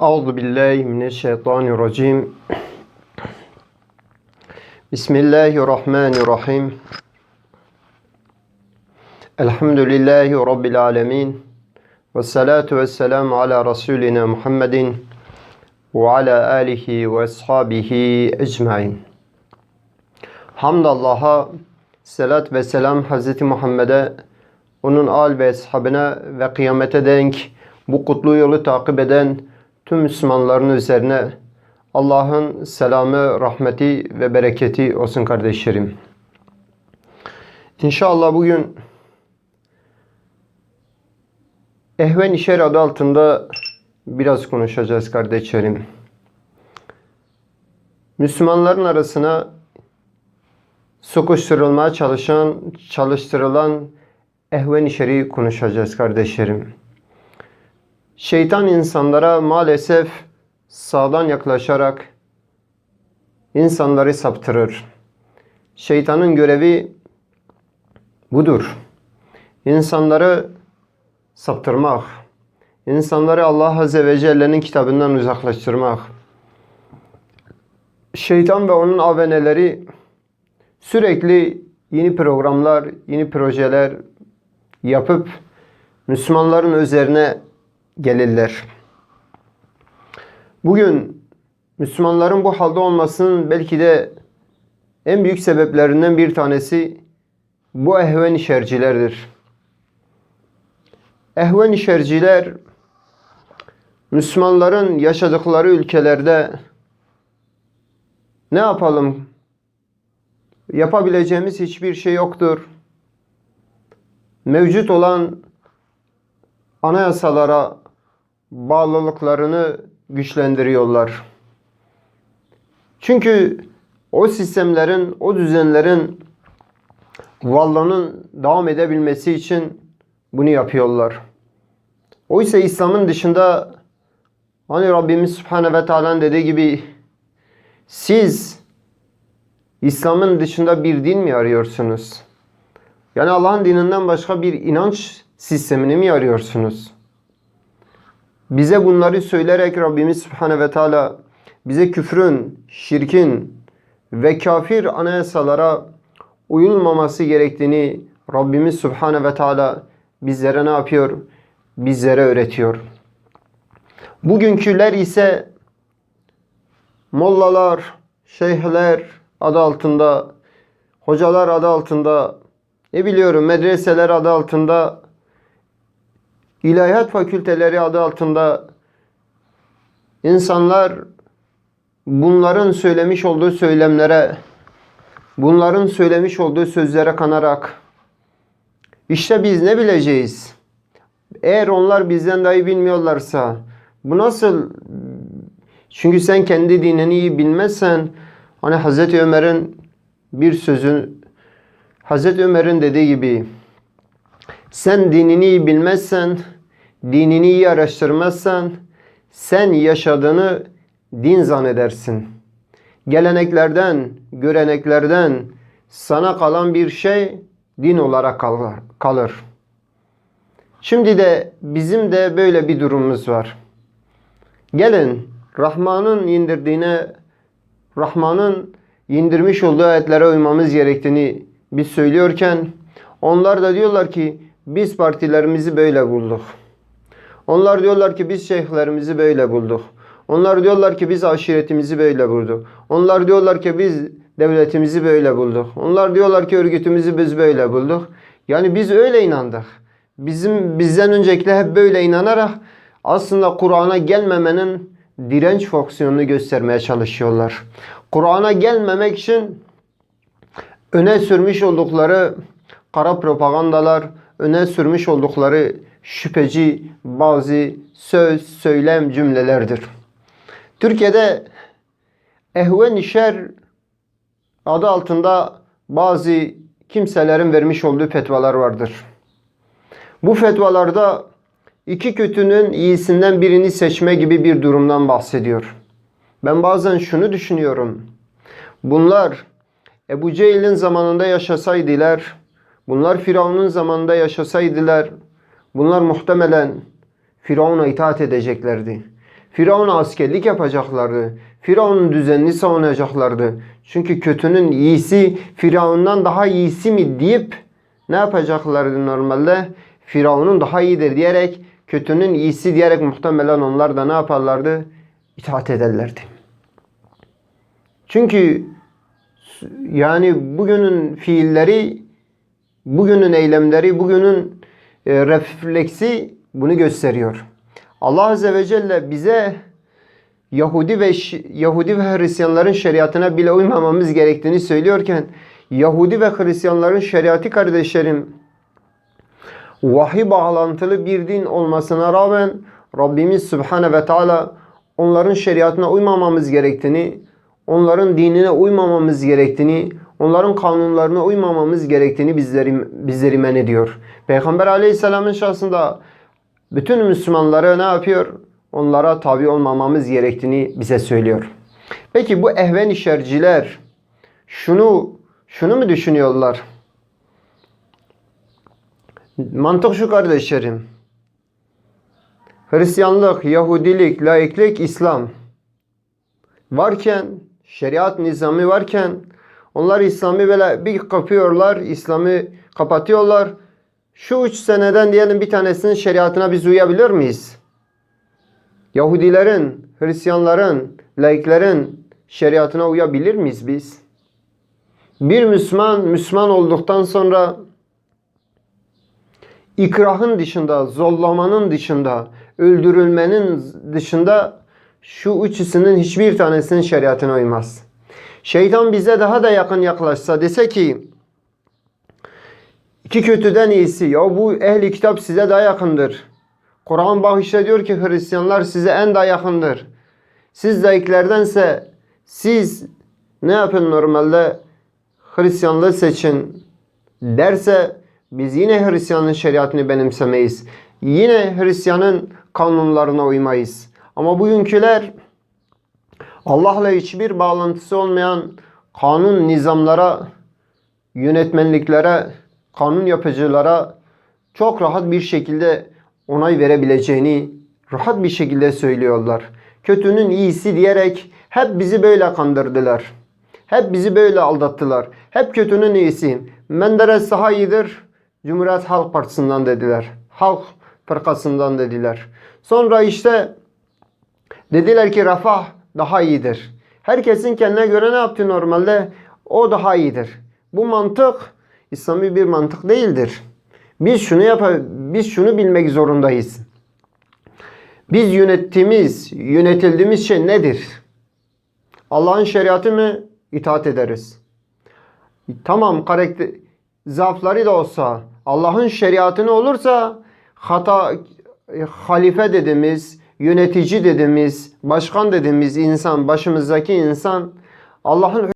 Euzu billahi mineşşeytanirracim. Bismillahirrahmanirrahim. Elhamdülillahi Rabbil alemin. Ve salatu ve selamu ala Resulina Muhammedin ve ala alihi ve ashabihi ecmain. Hamdallah'a, selat ve selam Hz. Muhammed'e, onun al ve ashabına ve kıyamete denk bu kutlu yolu takip eden tüm Müslümanların üzerine Allah'ın selamı, rahmeti ve bereketi olsun kardeşlerim. İnşallah bugün Ehven İşer adı altında biraz konuşacağız kardeşlerim. Müslümanların arasına sokuşturulmaya çalışan, çalıştırılan ehven işeri konuşacağız kardeşlerim. Şeytan insanlara maalesef sağdan yaklaşarak insanları saptırır. Şeytanın görevi budur. İnsanları saptırmak, insanları Allah Azze ve Celle'nin kitabından uzaklaştırmak. Şeytan ve onun aveneleri sürekli yeni programlar, yeni projeler yapıp Müslümanların üzerine gelirler. Bugün Müslümanların bu halde olmasının belki de en büyük sebeplerinden bir tanesi bu ehven işercilerdir. Ehven işerciler Müslümanların yaşadıkları ülkelerde ne yapalım? Yapabileceğimiz hiçbir şey yoktur. Mevcut olan anayasalara bağlılıklarını güçlendiriyorlar. Çünkü o sistemlerin, o düzenlerin varlığının devam edebilmesi için bunu yapıyorlar. Oysa İslam'ın dışında hani Rabbimiz Subhanahu ve Teala'nın dediği gibi siz İslam'ın dışında bir din mi arıyorsunuz? Yani Allah'ın dininden başka bir inanç sistemini mi arıyorsunuz? Bize bunları söyleyerek Rabbimiz Subhanahu ve Teala bize küfrün, şirkin ve kafir anayasalara uyulmaması gerektiğini Rabbimiz Subhanahu ve Teala bizlere ne yapıyor? Bizlere öğretiyor. Bugünküler ise mollalar, şeyhler adı altında, hocalar adı altında, ne biliyorum medreseler adı altında, ilahiyat fakülteleri adı altında insanlar bunların söylemiş olduğu söylemlere, bunların söylemiş olduğu sözlere kanarak işte biz ne bileceğiz? Eğer onlar bizden dahi bilmiyorlarsa bu nasıl? Çünkü sen kendi dinini iyi bilmezsen hani Hazreti Ömer'in bir sözü Hazreti Ömer'in dediği gibi sen dinini bilmezsen, dinini iyi araştırmazsan sen yaşadığını din zannedersin. Geleneklerden, göreneklerden sana kalan bir şey din olarak kalır. Şimdi de bizim de böyle bir durumumuz var. Gelin Rahman'ın indirdiğine, Rahman'ın indirmiş olduğu ayetlere uymamız gerektiğini biz söylüyorken onlar da diyorlar ki biz partilerimizi böyle bulduk. Onlar diyorlar ki biz şeyhlerimizi böyle bulduk. Onlar diyorlar ki biz aşiretimizi böyle bulduk. Onlar diyorlar ki biz devletimizi böyle bulduk. Onlar diyorlar ki örgütümüzü biz böyle bulduk. Yani biz öyle inandık. Bizim bizden öncekiler hep böyle inanarak aslında Kur'an'a gelmemenin direnç fonksiyonunu göstermeye çalışıyorlar. Kur'an'a gelmemek için öne sürmüş oldukları kara propagandalar, öne sürmüş oldukları şüpheci bazı söz, söylem cümlelerdir. Türkiye'de ehven şer adı altında bazı kimselerin vermiş olduğu fetvalar vardır. Bu fetvalarda iki kötünün iyisinden birini seçme gibi bir durumdan bahsediyor. Ben bazen şunu düşünüyorum. Bunlar Ebu Cehil'in zamanında yaşasaydılar, bunlar Firavun'un zamanında yaşasaydılar, bunlar muhtemelen Firavun'a itaat edeceklerdi. Firavun'a askerlik yapacaklardı. Firavun'un düzenini savunacaklardı. Çünkü kötünün iyisi Firavun'dan daha iyisi mi deyip ne yapacaklardı normalde? Firavun'un daha iyidir diyerek kötünün iyisi diyerek muhtemelen onlar da ne yaparlardı? İtaat ederlerdi. Çünkü yani bugünün fiilleri, bugünün eylemleri, bugünün e, refleksi bunu gösteriyor. Allah Azze ve Celle bize Yahudi ve Yahudi ve Hristiyanların şeriatına bile uymamamız gerektiğini söylüyorken Yahudi ve Hristiyanların şeriatı kardeşlerim vahiy bağlantılı bir din olmasına rağmen Rabbimiz Subhane ve Teala onların şeriatına uymamamız gerektiğini, onların dinine uymamamız gerektiğini, onların kanunlarına uymamamız gerektiğini bizleri, bizleri men ediyor. Peygamber Aleyhisselam'ın şahsında bütün Müslümanlara ne yapıyor? Onlara tabi olmamamız gerektiğini bize söylüyor. Peki bu ehven işerciler şunu şunu mu düşünüyorlar? Mantık şu kardeşlerim. Hristiyanlık, Yahudilik, laiklik, İslam varken, şeriat nizamı varken onlar İslam'ı böyle bir kapıyorlar, İslam'ı kapatıyorlar. Şu üç seneden diyelim bir tanesinin şeriatına biz uyabilir miyiz? Yahudilerin, Hristiyanların, laiklerin şeriatına uyabilir miyiz biz? Bir Müslüman, Müslüman olduktan sonra ikrahın dışında, zorlamanın dışında, öldürülmenin dışında şu üçüsünün hiçbir tanesinin şeriatına uymaz. Şeytan bize daha da yakın yaklaşsa dese ki iki kötüden iyisi ya bu ehli kitap size daha yakındır. Kur'an bahişte diyor ki Hristiyanlar size en daha yakındır. Siz zayıflerdense siz ne yapın normalde Hristiyanlığı seçin derse biz yine Hristiyanın şeriatını benimsemeyiz. Yine Hristiyanın kanunlarına uymayız. Ama bugünküler Allah'la hiçbir bağlantısı olmayan kanun nizamlara, yönetmenliklere, kanun yapıcılara çok rahat bir şekilde onay verebileceğini rahat bir şekilde söylüyorlar. Kötünün iyisi diyerek hep bizi böyle kandırdılar. Hep bizi böyle aldattılar. Hep kötünün iyisi. Menderes daha iyidir. Cumhuriyet Halk Partisi'nden dediler. Halk fırkasından dediler. Sonra işte dediler ki Refah daha iyidir. Herkesin kendine göre ne yaptı normalde? O daha iyidir. Bu mantık İslami bir mantık değildir. Biz şunu yap biz şunu bilmek zorundayız. Biz yönettiğimiz, yönetildiğimiz şey nedir? Allah'ın şeriatı mı? İtaat ederiz. Tamam karakter zaafları da olsa Allah'ın şeriatını olursa hata e, halife dediğimiz, yönetici dediğimiz, başkan dediğimiz insan, başımızdaki insan Allah'ın